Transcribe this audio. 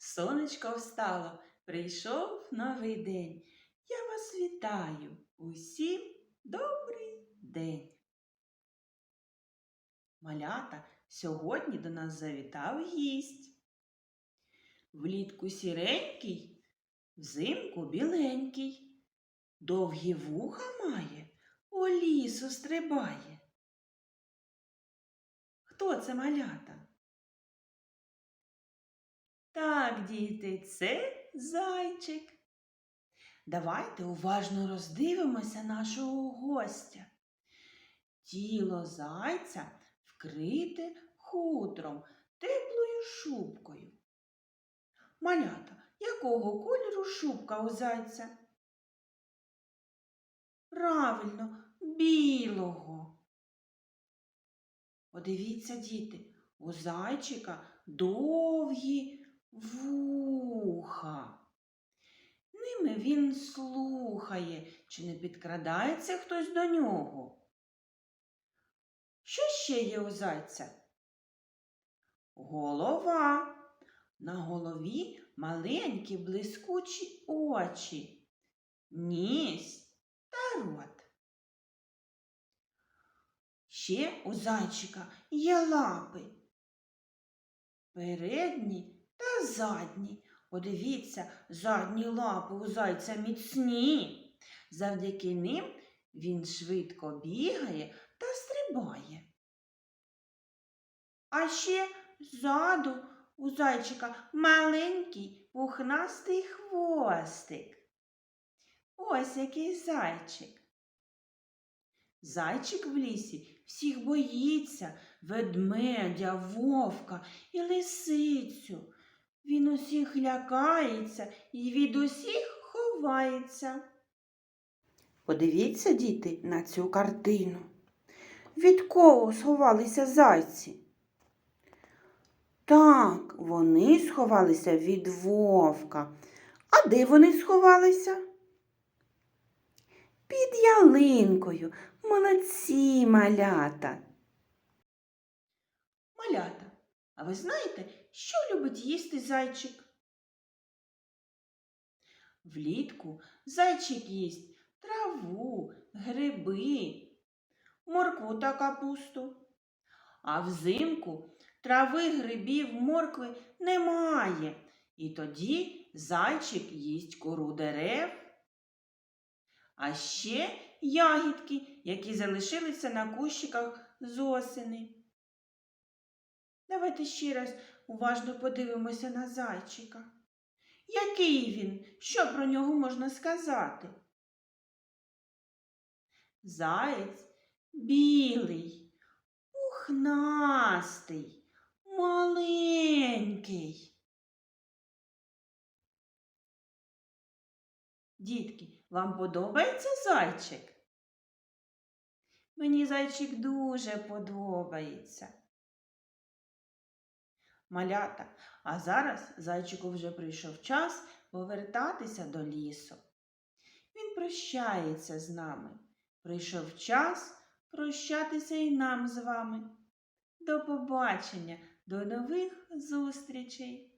сонечко встало, прийшов новий день. Я вас вітаю. Усім добрий день. Малята, сьогодні до нас завітав гість. Влітку сіренький, взимку біленький, довгі вуха має, у лісу стрибає. Хто це малята? Так, діти, це зайчик. Давайте уважно роздивимося нашого гостя. Тіло зайця вкрите хутром, теплою шубкою. Малята, якого кольору шубка у зайця? Правильно, білого. Подивіться, діти, у зайчика довгі вуха. Ними він слухає, чи не підкрадається хтось до нього. Що ще є у зайця? Голова. На голові маленькі блискучі очі, ніс та рот. Ще у зайчика є лапи. Передні та задні. Подивіться, задні лапи у зайця міцні. Завдяки ним він швидко бігає та стрибає. А ще ззаду у зайчика маленький пухнастий хвостик. Ось який зайчик. Зайчик в лісі всіх боїться ведмедя, вовка і лисицю. Він усіх лякається і від усіх ховається. Подивіться, діти, на цю картину. Від кого сховалися зайці? Так, вони сховалися від вовка. А де вони сховалися? Під ялинкою. Молодці малята. Малята, а ви знаєте, що любить їсти зайчик? Влітку зайчик їсть траву, гриби, моркву та капусту. А взимку трави, грибів, моркви немає. І тоді зайчик їсть кору дерев. А ще ягідки, які залишилися на кущиках з осени. Давайте ще раз уважно подивимося на зайчика. Який він? Що про нього можна сказати? Заєць білий, пухнастий, маленький. Дітки, вам подобається зайчик? Мені зайчик дуже подобається. Малята, а зараз зайчику вже прийшов час повертатися до лісу. Він прощається з нами. Прийшов час прощатися і нам з вами. До побачення, до нових зустрічей!